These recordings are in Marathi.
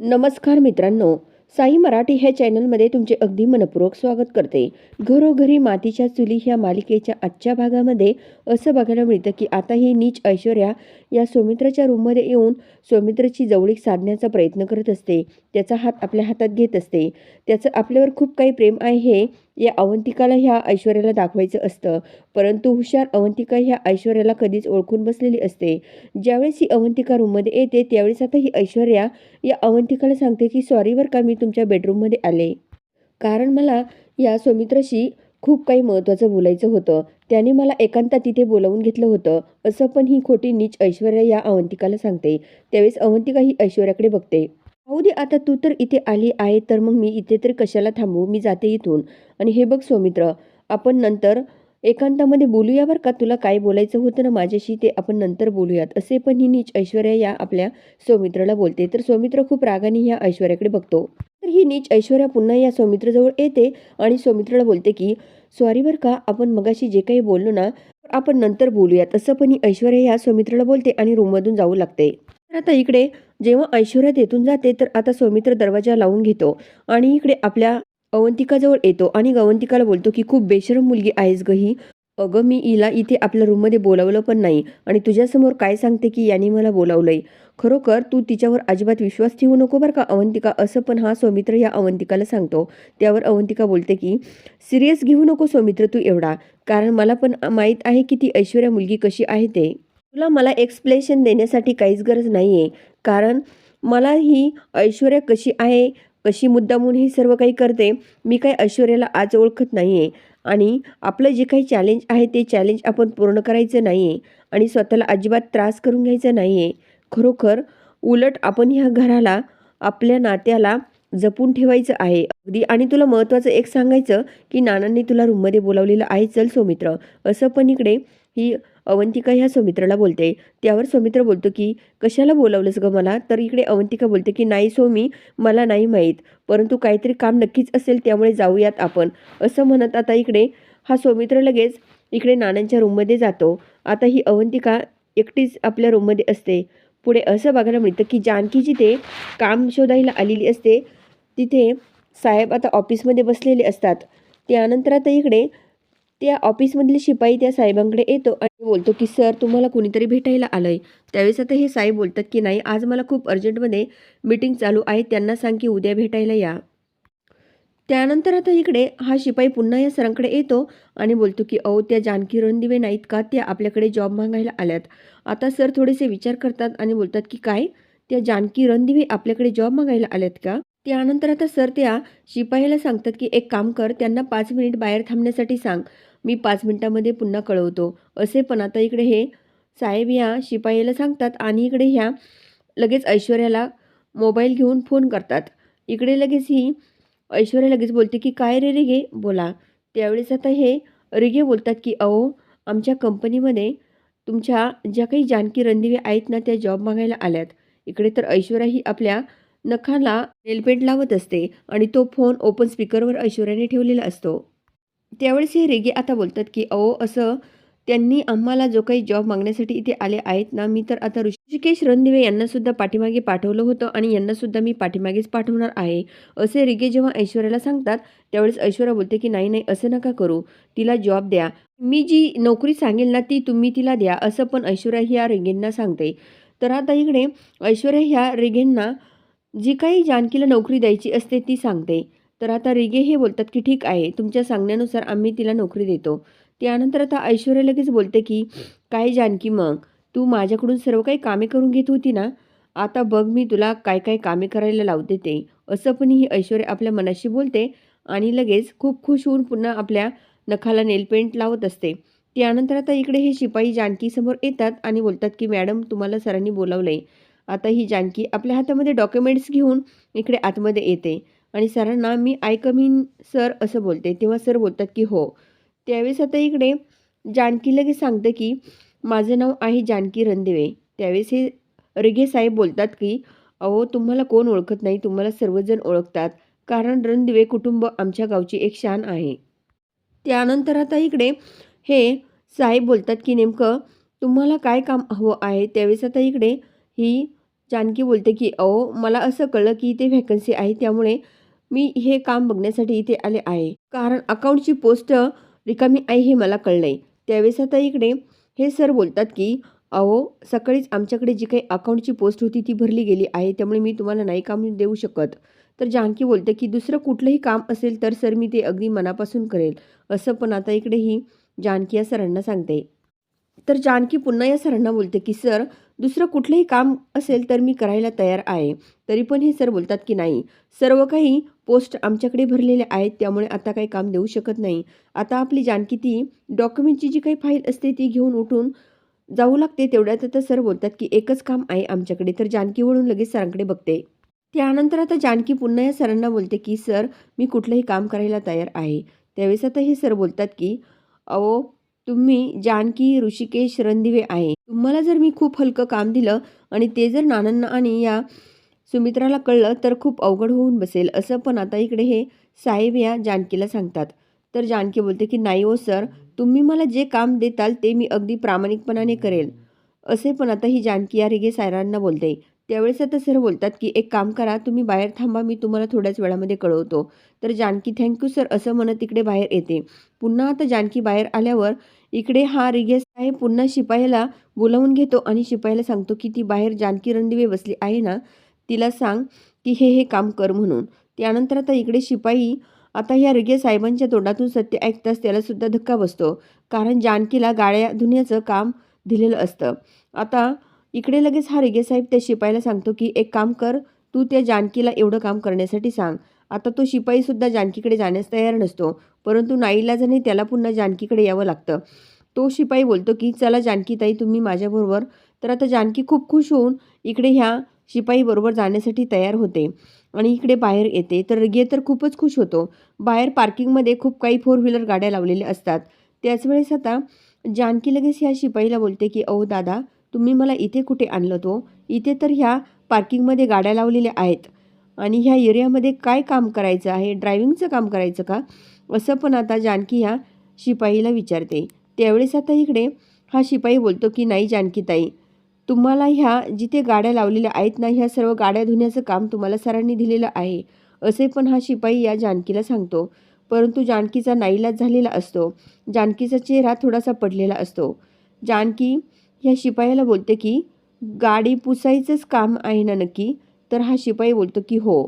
नमस्कार मित्रांनो साई मराठी ह्या चॅनलमध्ये तुमचे अगदी मनपूर्वक स्वागत करते. घरोघरी मातीच्या चुली ह्या मालिकेच्या आजच्या भागामध्ये असं बघायला मिळतं की आता ही नीच ऐश्वर्या या सौमित्राच्या रूममध्ये येऊन सौमित्राची जवळीक साधण्याचा प्रयत्न करत असते. त्याचा हात आपल्या हातात घेत असते. त्याचं आपल्यावर खूप काही प्रेम आहे हे या अवंतिकाला ह्या ऐश्वर्याला दाखवायचं असतं. परंतु हुशार अवंतिका ह्या ऐश्वर्याला कधीच ओळखून बसलेली असते. ज्यावेळेस ही अवंतिका रूममध्ये येते त्यावेळेस आता ही ऐश्वर्या या अवंतिकाला सांगते की सॉरी बरं का मी तुमच्या बेडरूममध्ये आले. कारण मला या सौमित्राशी खूप काही महत्त्वाचं बोलायचं होतं. त्याने मला एकांतात तिथे बोलावून घेतलं होतं. असं पण ही खोटी नीच ऐश्वर्या या अवंतिकाला सांगते. त्यावेळेस अवंतिका ही ऐश्वर्याकडे बघते. पाहू दे आता तू तर इथे आली आहे तर मग मी इथे तरी कशाला थांबू? मी जाते इथून. आणि हे बघ सौमित्र आपण नंतर एकांतामध्ये बोलूया बरं का? तुला काय बोलायचं होतं ना माझ्याशी ते आपण नंतर बोलूयात. असे पण ही नीच ऐश्वर्या या आपल्या सौमित्राला बोलते. तर सौमित्र खूप रागाने ह्या ऐश्वर्याकडे बघतो. तर ही नीच ऐश्वर्या पुन्हा या सौमित्रजवळ येते आणि सौमित्राला बोलते की सॉरी बरं का आपण मगाशी जे काही बोललो ना आपण नंतर बोलूयात. असं पण ही ऐश्वर्या या सौमित्राला बोलते आणि रूममधून जाऊ लागते. तर आता इकडे जेव्हा ऐश्वर्या तेथून जाते तर आता सौमित्र दरवाजा लावून घेतो आणि इकडे आपल्या अवंतिकाजवळ येतो आणि अवंतिकाला बोलतो की खूप बेशरम मुलगी आहेस ग ही. अगं मी हिला इथे आपल्या रूममध्ये बोलावलं पण नाही आणि तुझ्यासमोर काय सांगते की याने मला बोलावलंय. खरोखर तू तिच्यावर अजिबात विश्वास ठेवू नको बरं का अवंतिका. असं पण हा सौमित्र या अवंतिकाला सांगतो. त्यावर अवंतिका बोलते की सिरियस घेऊ नको सौमित्र तू एवढा. कारण मला पण माहीत आहे की ती ऐश्वर्या मुलगी कशी आहे ते. तुला मला एक्सप्लेनेशन देण्यासाठी काहीच गरज नाही आहे कारण मला ही ऐश्वर्या कशी आहे कशी मुद्दामून हे सर्व काही करते मी काही ऐश्वर्याला आज ओळखत नाही आहे आणि आपलं जे काही चॅलेंज आहे ते चॅलेंज आपण पूर्ण करायचं नाही आहे आणि स्वतःला अजिबात त्रास करून घ्यायचा नाही आहे खरोखर उलट आपण ह्या घराला आपल्या नात्याला जपून ठेवायचं आहे. अगदी. आणि तुला महत्त्वाचं एक सांगायचं की नानांनी तुला रूममध्ये बोलावलेलं आहे चल सौमित्र. असं पण इकडे ही अवंतिका ह्या सौमित्राला बोलते. त्यावर सौमित्र बोलतो की कशाला बोलावलंस गं मला? तर इकडे अवंतिका बोलते की नाही सौमी मला नाही माहीत. परंतु काहीतरी काम नक्कीच असेल त्यामुळे जाऊयात आपण. असं म्हणत आता इकडे हा सौमित्र लगेच इकडे नानांच्या रूममध्ये जातो. आता ही अवंतिका एकटीच आपल्या रूममध्ये असते. पुढे असं बघायला मिळतं की जानकी जिथे काम शोधायला आलेली असते तिथे साहेब आता ऑफिसमध्ये बसलेले असतात. त्यानंतर आता इकडे त्या ऑफिसमधले शिपाई त्या साहेबांकडे येतो आणि बोलतो की सर तुम्हाला कुणीतरी भेटायला आलं आहे त्यावेळेस आता हे साहेब बोलतात की नाही आज मला खूप अर्जंटमध्ये मीटिंग चालू आहे त्यांना सांग की उद्या भेटायला या. त्यानंतर आता इकडे हा शिपाई पुन्हा या सरांकडे येतो आणि बोलतो की अहो त्या जानकी रणदिवे नाहीत का? त्या आपल्याकडे जॉब मागायला आल्यात. आता सर थोडेसे विचार करतात आणि बोलतात की काय? त्या जानकी रणदिवे आपल्याकडे जॉब मागायला आल्यात का? त्यानंतर आता सर त्या शिपाईला सांगतात की एक काम कर त्यांना पाच मिनिट बाहेर थांबण्यासाठी सांग. मी पाच मिनिटामध्ये पुन्हा कळवतो. असे पण आता इकडे हे साहेब ह्या शिपाईला सांगतात आणि इकडे ह्या लगेच ऐश्वर्याला मोबाईल घेऊन फोन करतात. इकडे लगेच ही ऐश्वर्या लगेच बोलते की काय रे रिगे? बोला. त्यावेळेस आता हे रिगे बोलतात की अहो आमच्या कंपनीमध्ये तुमच्या ज्या काही जानकी रणदिवे आहेत ना त्या जॉब मागायला आल्यात. इकडे तर ऐश्वर्या ही आपल्या नखाला नेलपेंट लावत असते आणि तो फोन ओपन स्पीकरवर ऐश्वर्याने ठेवलेला असतो. त्यावेळेस हे रेगे आता बोलतात की अहो असं त्यांनी आम्हाला जो काही जॉब मागण्यासाठी इथे आले आहेत ना मी तर आता ऋषिकेश रणदिवे यांनासुद्धा पाठीमागे पाठवलं होतं आणि यांनासुद्धा मी पाठीमागेच पाठवणार आहे. असे रिगे जेव्हा ऐश्वर्याला सांगतात त्यावेळेस ऐश्वर्या बोलते की नाही नाही असं नका करू. तिला जॉब द्या. मी जी नोकरी सांगेल ना ती तुम्ही तिला द्या. असं पण ऐश्वर्या ह्या रेगेंना सांगते. तर आता इकडे ऐश्वर्या ह्या रेगेंना जी काही जानकीला नोकरी द्यायची असते ती सांगते. तर आता रिगे हे बोलतात की ठीक आहे तुमच्या सांगण्यानुसार आम्ही तिला नोकरी देतो. त्यानंतर आता ऐश्वर्या लगेच बोलते की काय जानकी मग? तू माझ्याकडून सर्व काही कामे करून घेत होती ना? आता बघ मी तुला काय काय कामे करायला लावते ते. असं पण ही ऐश्वर्या आपल्या मनाशी बोलते आणि लगेच खूप खुश होऊन पुन्हा आपल्या नखाला नेलपेंट लावत असते. त्यानंतर आता इकडे हे शिपाई जानकीसमोर येतात आणि बोलतात की मॅडम तुम्हाला सरांनी बोलावलं आहे आता ही जानकी आपल्या हातामध्ये डॉक्युमेंट्स घेऊन इकडे आतमध्ये येते. आणि सरांना मी आय कमीन सर असं बोलते. तेव्हा सर बोलतात की हो. त्यावेळेस आता इकडे जानकी लगेच सांगते की माझं नाव आहे जानकी रणदिवे. त्यावेळेस हे रिगे साहेब बोलतात की अहो तुम्हाला कोण ओळखत नाही? तुम्हाला सर्वजण ओळखतात. कारण रणदिवे कुटुंब आमच्या गावची एक शान आहे. त्यानंतर आता इकडे हे साहेब बोलतात की नेमकं तुम्हाला काय काम हवं आहे? त्यावेळेस आता इकडे ही जानकी बोलते की अहो मला असं कळलं की इथे व्हॅकन्सी आहे त्यामुळे मी हे काम बघण्यासाठी इथे आले आहे. कारण अकाउंटची पोस्ट रिकामी आहे हे मला कळलं आहे त्यावेळेस आता इकडे हे सर बोलतात की अहो सकाळीच आमच्याकडे जी काही अकाउंटची पोस्ट होती ती भरली गेली आहे त्यामुळे मी तुम्हाला नाही काम देऊ शकत. तर जानकी बोलते की दुसरं कुठलंही काम असेल तर सर मी ते अगदी मनापासून करेल. असं पण आता इकडे ही जानकी या सरांना सांगते. तर जानकी पुन्हा या सरांना बोलते की सर दुसरं कुठलंही काम असेल तर मी करायला तयार आहे. तरी पण हे सर बोलतात की नाही. सर्व काही पोस्ट आमच्याकडे भरलेले आहेत त्यामुळे आता काही काम देऊ शकत नाही. आता आपली जानकी ती डॉक्युमेंटची जी काही फाईल असते ती घेऊन उठून जाऊ लागते तेवढ्यात आता सर बोलतात की एकच काम आहे आमच्याकडे तर जानकी वळून लगेच सरांकडे बघते. त्यानंतर आता जानकी पुन्हा या सरांना बोलते की सर मी कुठलंही काम करायला तयार आहे. त्यावेळेस आता हे सर बोलतात की अहो तुम्ही जानकी ऋषिकेश रणदिवे आहे. तुम्हाला जर मी खूप हलकं काम दिलं आणि ते जर नानांना आणि या सुमित्राला कळलं तर खूप अवघड होऊन बसेल. असं पण आता इकडे हे साहेब या जानकीला सांगतात. तर जानकी बोलते की नाही ओ सर. तुम्ही मला जे काम देताल ते मी अगदी प्रामाणिकपणाने करेल. असे पण आता ही जानकी या रेगे सायरांना बोलते. त्यावेळेस आता सर बोलतात की एक काम करा तुम्ही बाहेर थांबा मी तुम्हाला थोड्याच वेळामध्ये कळवतो. तर जानकी थँक्यू सर असं म्हणत तिकडे बाहेर येते. पुन्हा आता जानकी बाहेर आल्यावर इकडे हा रिगेस आहे पुन्हा शिपायाला बोलावून घेतो आणि शिपायाला सांगतो की ती बाहेर जानकी रणदिवे बसली आहे ना तिला सांग की हे हे काम कर म्हणून. त्यानंतर आता इकडे शिपाई आता ह्या रिगे साहेबांच्या तोंडातून सत्य ऐकताच त्यालासुद्धा धक्का बसतो कारण जानकीला गाळ्या धुण्याचं काम दिलेलं असतं. आता इकडे लगेच हा रिगेसाहेब त्या शिपाईला सांगतो की एक काम कर तू त्या जानकीला एवढं काम करण्यासाठी सांग. आता तो शिपाईसुद्धा जानकीकडे जाण्यास तयार नसतो परंतु नाईलाजाने त्याला पुन्हा जानकीकडे यावं लागतं. तो शिपाई बोलतो की चला जानकीताई तुम्ही माझ्याबरोबर तर आता जानकी खूप खुश होऊन इकडे ह्या शिपाईबरोबर जाण्यासाठी तयार होते आणि इकडे बाहेर येते. तर रिगे तर खूपच खुश होतो. बाहेर पार्किंगमध्ये खूप काही फोर व्हीलर गाड्या लावलेल्या असतात. त्याच वेळेस आता जानकी लगेच ह्या शिपाईला बोलते की अहो दादा तुम्ही मला इथे कुठे आणलं तो? इथे तर ह्या पार्किंगमध्ये गाड्या लावलेल्या आहेत. आणि ह्या एरियामध्ये काय काम करायचं आहे? ड्रायव्हिंगचं काम करायचं का? असं पण आता जानकी ह्या शिपाईला विचारते. त्यावेळेस आता इकडे हा शिपाई बोलतो की नाही जानकीताई तुम्हाला ह्या जिथे गाड्या लावलेल्या आहेत ना ह्या सर्व गाड्या धुण्याचं काम तुम्हाला सरांनी दिलेलं आहे. असे पण हा शिपाई या जानकीला सांगतो. परंतु जानकीचा नाईलाज झालेला असतो. जानकीचा चेहरा थोडासा पडलेला असतो. जानकी ह्या शिपायाला बोलते की गाडी पुसायचंच काम आहे ना नक्की? तर हा शिपाई बोलतो की हो.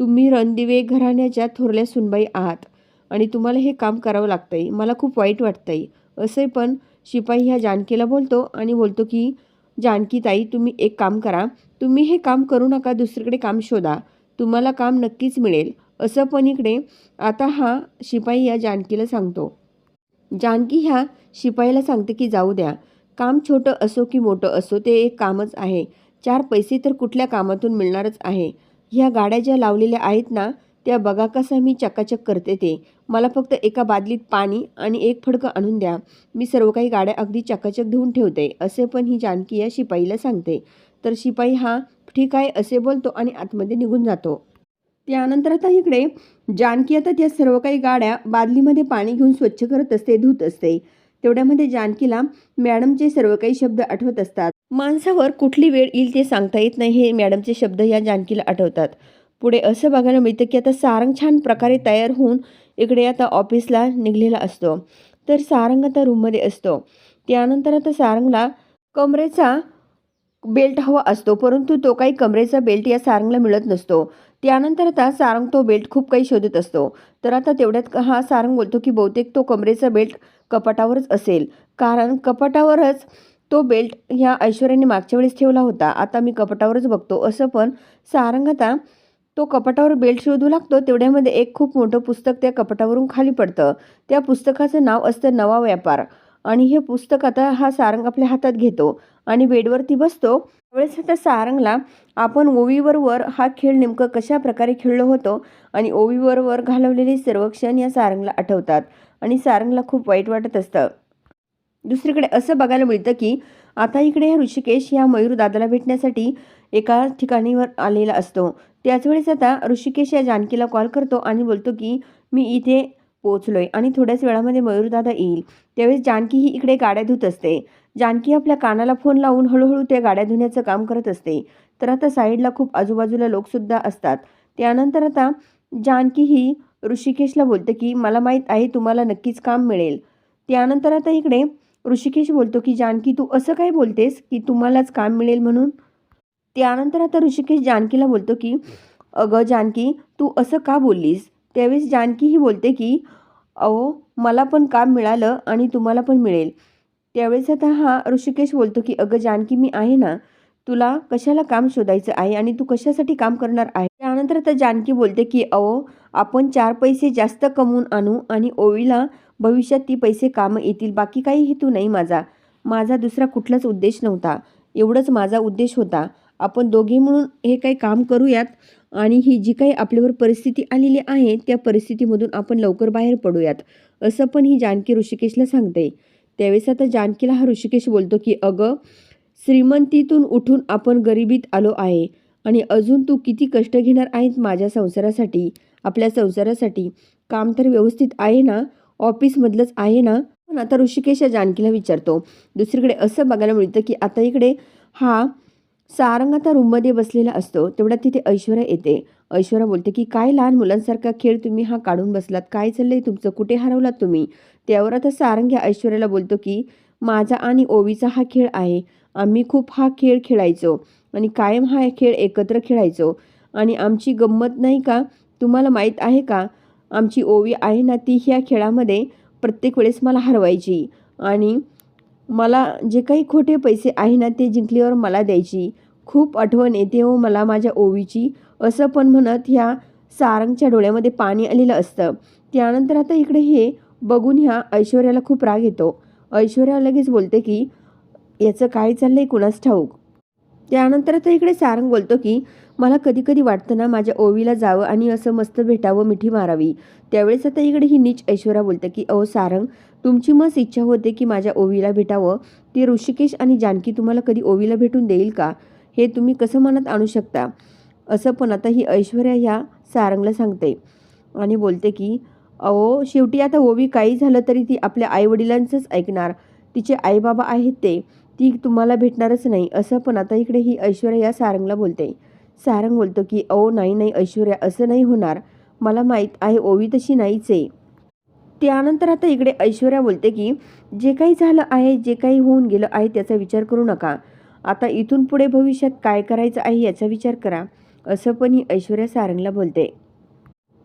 तुम्ही रणदिवे घराण्याच्या थोरल्या सुनबाई आहात आणि तुम्हाला हे काम करावं लागतंय. मला खूप वाईट वाटतंय. असे पण शिपाई ह्या जानकीला बोलतो आणि बोलतो की जानकी ताई तुम्ही एक काम करा. तुम्ही हे काम करू नका. दुसरीकडे काम शोधा. तुम्हाला काम नक्कीच मिळेल. असं पण इकडे आता हा शिपाई या जानकीला सांगतो. जानकी ह्या शिपाईला सांगते की जाऊ द्या. काम छोटं असो की मोठं असो ते एक कामच आहे. चार पैसे तर कुठल्या कामातून मिळणारच आहे. ह्या गाड्या ज्या लावलेल्या आहेत ना त्या बघा कसं मी चकाचक करते ते. मला फक्त एका बादलीत पाणी आणि एक फडकं आणून द्या. मी सर्व काही गाड्या अगदी चकाचक धुवून ठेवते. असे पण ही जानकी या शिपाईला सांगते. तर शिपाई हा ठीक आहे असे बोलतो आणि आतमध्ये निघून जातो. त्यानंतर आता इकडे जानकी आता त्या सर्व काही गाड्या बादलीमध्ये पाणी घेऊन स्वच्छ करत असते धुत असते. तेवढ्यामध्ये जानकीला मॅडमचे सर्व काही शब्द आठवत असतात. माणसावर कुठली वेळ येईल ते सांगता येत नाही हे मॅडमचे शब्द या जानकीला आठवतात. पुढे असं बघायला मिळतं की आता सारंग छान प्रकारे तयार होऊन इकडे आता ऑफिसला निघलेला असतो. तर सारंग आता रूममध्ये असतो. त्यानंतर आता सारंगला कमरेचा बेल्ट हवा असतो परंतु तो काही कमरेचा बेल्ट या सारंगला मिळत नसतो. त्यानंतर आता सारंग तो बेल्ट खूप काही शोधत असतो. तर आता तेवढ्यात हा सारंग बोलतो की बहुतेक तो कमरेचा बेल्ट कपाटावरच असेल. कारण कपाटावरच तो बेल्ट ह्या ऐश्वर्याने मागच्या वेळेस ठेवला होता. आता मी कपाटावरच बघतो. असं पण सारंग आता तो कपाटावर बेल्ट शोधू लागतो. तेवढ्यामध्ये एक खूप मोठं पुस्तक त्या कपाटावरून खाली पडतं. त्या पुस्तकाचं नाव असतं नवा व्यापार. आणि हे पुस्तक आता हा सारंग आपल्या हातात घेतो आणि बेडवरती बसतो. त्यावेळेस आता सारंगला आपण ओवीवरवर हा खेळ नेमकं कशा प्रकारे खेळलो होतो आणि ओवीवरवर घालवलेले सर्व क्षण या सारंगला आठवतात आणि सारंगला खूप वाईट वाटत असतं. दुसरीकडे असं बघायला मिळतं की आता इकडे ह्या ऋषिकेश या मयूर दादाला भेटण्यासाठी एका ठिकाणीवर आलेला असतो. त्याच वेळेस आता ऋषिकेश या जानकीला कॉल करतो आणि बोलतो की मी इथे पोचलोय आणि थोड्याच वेळामध्ये मयूरदादा येईल. त्यावेळेस जानकी ही इकडे गाड्या धुत असते. जानकी आपल्या कानाला फोन लावून हळूहळू त्या गाड्या धुण्याचं काम करत असते. तर आता साईडला खूप आजूबाजूला लोकसुद्धा असतात. त्यानंतर आता जानकी ही ऋषिकेशला बोलते की मला माहीत आहे तुम्हाला नक्कीच काम मिळेल. त्यानंतर आता इकडे ऋषिकेश बोलतो की जानकी तू असं काय बोलतेस की तुम्हालाच काम मिळेल म्हणून? त्यानंतर आता ऋषिकेश जानकीला बोलतो की अगं जानकी तू असं का बोललीस? त्यावेळेस जानकी ही बोलते की अहो मला पण काम मिळालं आणि तुम्हाला पण मिळेल. त्यावेळेस आता हा ऋषिकेश बोलतो की अगं जानकी मी आहे ना तुला कशाला काम शोधायचं आहे आणि तू कशासाठी काम करणार आहे? त्यानंतर आता जानकी बोलते की अहो आपण चार पैसे जास्त कमवून आणू आणि ओवीला भविष्यात ती पैसे कामं येतील बाकी काही हेतू नाही माझा. माझा दुसरा कुठलाच उद्देश नव्हता. एवढंच माझा उद्देश होता. आपण दोघे म्हणून हे काही काम करूयात आणि ही जी काही आपल्यावर परिस्थिती आलेली आहे त्या परिस्थितीमधून आपण लवकर बाहेर पडूयात असं पण ही जानकी ऋषिकेशला सांगते. त्यावेळेस आता जानकीला हा ऋषिकेश बोलतो की अगं श्रीमंतीतून उठून आपण गरिबीत आलो आहे आणि अजून तू किती कष्ट घेणार आहेत माझ्या संसारासाठी आपल्या संसारासाठी? काम तर व्यवस्थित आहे ना? ऑफिसमधलंच आहे ना? पण आता ऋषिकेश या जानकीला विचारतो. दुसरीकडे असं बघायला मिळतं की आता इकडे हा सारंग आता रूममध्ये बसलेला असतो. तेवढ्यात तिथे ऐश्वर्या येते. ऐश्वर्या बोलते की काय लहान मुलांसारखा खेळ तुम्ही हा काढून बसलात? काय चाललंय तुमचं? कुठे हरवलात तुम्ही? त्यावर आता सारंग या ऐश्वर्याला बोलतो की माझा आणि ओवीचा हा खेळ आहे. आम्ही खूप हा खेळ खेळायचो. आणि कायम हा खेळ एकत्र खेळायचो. आणि आमची गंमत नाही का? तुम्हाला माहीत आहे का? आमची ओवी आहे ना ती ह्या खेळामध्ये प्रत्येक वेळेस मला हरवायची. आणि मला जे काही खोटे पैसे आहे ना ते जिंकल्यावर मला द्यायची. खूप आठवण येते हो मला माझ्या ओवीची. असं पण म्हणत ह्या सारंगच्या डोळ्यामध्ये पाणी आलेलं असतं. त्यानंतर आता इकडे हे बघून ह्या ऐश्वर्याला खूप राग येतो. ऐश्वर्या लगेच बोलते की याचं काय चाललंय कुणास ठाऊक? त्यानंतर आता इकडे सारंग बोलतो की मला कधी कधी वाटतं ना माझ्या ओवीला जावं आणि असं मस्त भेटावं मिठी मारावी. त्यावेळेस आता इकडे ही नीच ऐश्वर्या बोलते की अहो सारंग तुमची मस्त इच्छा होते की माझ्या ओवीला भेटावं. ती ऋषिकेश आणि जानकी तुम्हाला कधी ओवीला भेटून देईल का? हे तुम्ही कसं मनात आणू शकता? असं पण आता ही ऐश्वर्या ह्या सारंगला सांगते आणि बोलते की अहो शेवटी आता ओवी काही झालं तरी ती आपल्या आईवडिलांचंच ऐकणार. तिचे आईबाबा आहेत ते. ती तुम्हाला भेटणारच नाही. असं पण आता इकडे ही ऐश्वर्या या सारंगला बोलते. सारंग बोलतो की अहो नाही नाही ऐश्वर्या असं नाही होणार. मला माहीत आहे ओवी तशी नाहीच आहे. त्यानंतर आता इकडे ऐश्वर्या बोलते की जे काही झालं आहे जे काही होऊन गेलं आहे त्याचा विचार करू नका. आता इथून पुढे भविष्यात काय करायचं आहे याचा विचार करा. असं पण ही ऐश्वर्या सारंगला बोलते.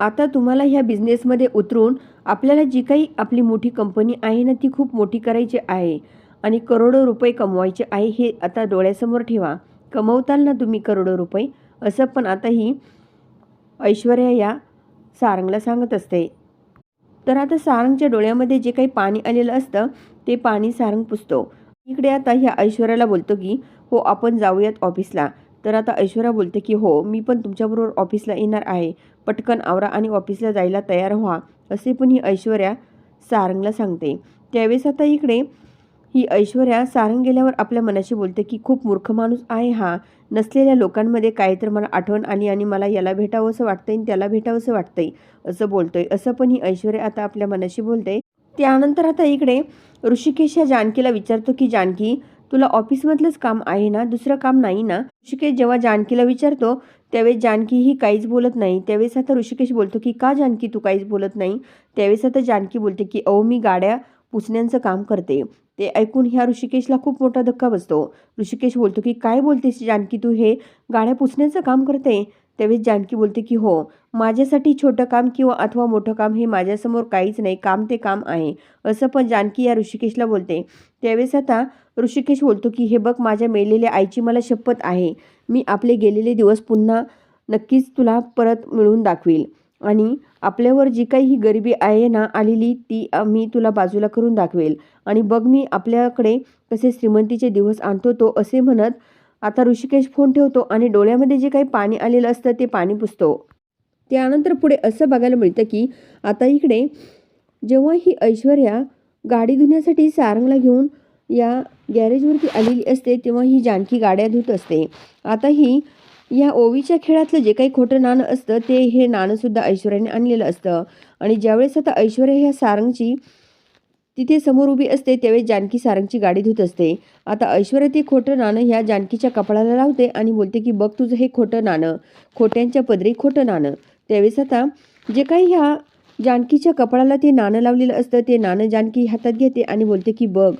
आता तुम्हाला ह्या बिझनेसमध्ये उतरून आपल्याला जी काही आपली मोठी कंपनी आहे ना ती खूप मोठी करायची आहे आणि करोडो रुपये कमवायचे आहे हे आता डोळ्यासमोर ठेवा. कमवताल ना तुम्ही करोडो रुपये? असं पण आता ही ऐश्वर्या या सारंगला सांगत असते. तर आता सारंगच्या डोळ्यामध्ये जे काही पाणी आलेलं असतं ते पाणी सारंग पुसतो. इकडे आता ह्या ऐश्वर्याला बोलतो की हो आपण जाऊयात ऑफिसला. तर आता ऐश्वर्या बोलते की हो मी पण तुमच्याबरोबर ऑफिसला येणार आहे. पटकन आवरा आणि ऑफिसला जायला तयार व्हा. असे पण ही ऐश्वर्या सारंगला सांगते. त्यावेळेस आता इकडे ही ऐश्वर्या सारंग गेल्यावर आपल्या मनाशी बोलते की खूप मूर्ख माणूस आहे हा. नसलेल्या लोकांमध्ये काय तर मला आठवण आली आणि मला याला भेटावं असं वाटतंय आणि त्याला भेटावं असं वाटतंय असं बोलतोय. असं पण ही ऐश्वर्या आता आपल्या मनाशी बोलते. त्यानंतर आता इकडे ऋषिकेश या जानकीला विचारतो की जानकी तुला ऑफिसमधलंच काम आहे ना? दुसरं काम नाही ना? ऋषिकेश जेव्हा जानकीला विचारतो त्यावेळेस जानकी ही काहीच बोलत नाही. त्यावेळेस आता ऋषिकेश बोलतो की का जानकी तू काहीच बोलत नाही? त्यावेळेस आता जानकी बोलते की अहो मी गाड्या पुसण्यांचं काम करते. ते ऐकून ह्या ऋषिकेशला खूप मोठा धक्का बसतो. ऋषिकेश बोलतो की काय बोलतेस जानकी तू हे? गाड्या पुसण्याचं काम करते? त्यावेळेस जानकी बोलते की हो माझ्यासाठी छोटं काम किंवा अथवा मोठं काम हे माझ्यासमोर काहीच नाही. काम ते काम आहे. असं पण जानकी या ऋषिकेशला बोलते. त्यावेळेस आता ऋषिकेश बोलतो की हे बघ माझ्या मेलेल्या आईची मला शपथ आहे. मी आपले गेलेले दिवस पुन्हा नक्कीच तुला परत मिळवून दाखवील. आणि आपल्यावर जी काही ही गरिबी आहे ना आलेली ती मी तुला बाजूला करून दाखवेल. आणि बघ मी आपल्याकडे कसे श्रीमंतीचे दिवस आणतो तो असे म्हणत आता ऋषिकेश फोन ठेवतो आणि डोळ्यामध्ये जे काही पाणी आलेलं असतं ते पाणी पुसतो. त्यानंतर पुढे असं बघायला मिळतं की आता इकडे जेव्हा ही ऐश्वर्या गाडी धुण्यासाठी सारंगला घेऊन या गॅरेजवरती आलेली असते तेव्हा ही जानकी गाड्या धुत असते. आता ही या ओवीच्या खेळातलं जे काही खोटं नाणं असतं ते हे नाणंसुद्धा ऐश्वर्याने आणलेलं असतं. आणि ज्यावेळेस आता ऐश्वर्या ह्या सारंगची तिथे समोर उभी असते त्यावेळेस जानकी सारंगची गाडी धुत असते. आता ऐश्वर्या ते खोटं नाणं ह्या जानकीच्या कपाळाला लावते आणि बोलते की बघ तुझं हे खोटं नाणं खोट्यांच्या पदरी खोटं नाणं. त्यावेळेस आता जे काही ह्या जानकीच्या कपाळाला ते नाणं लावलेलं असतं ते नाणं जानकी हातात घेते आणि बोलते की बघ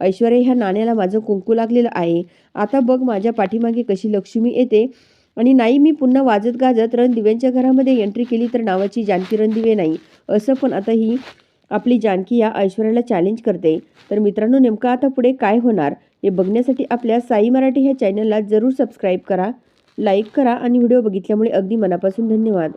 ऐश्वर्या ह्या नाण्याला माझं कुंकू लागलेलं आहे. आता बघ माझ्या पाठीमागे कशी लक्ष्मी येते. आणि नाही मी पुन्हा वाजत गाजत रणदिव्यांच्या घरामध्ये एंट्री केली तर नावाची जानकी रणदिवे नाही. असं पण आता ही आपली जानकी या ऐश्वर्याला चॅलेंज करते. तर मित्रांनो नेमकं आता पुढे काय होणार हे बघण्यासाठी आपल्या साई मराठी ह्या चॅनलला जरूर सबस्क्राईब करा लाईक करा आणि व्हिडिओ बघितल्यामुळे अगदी मनापासून धन्यवाद.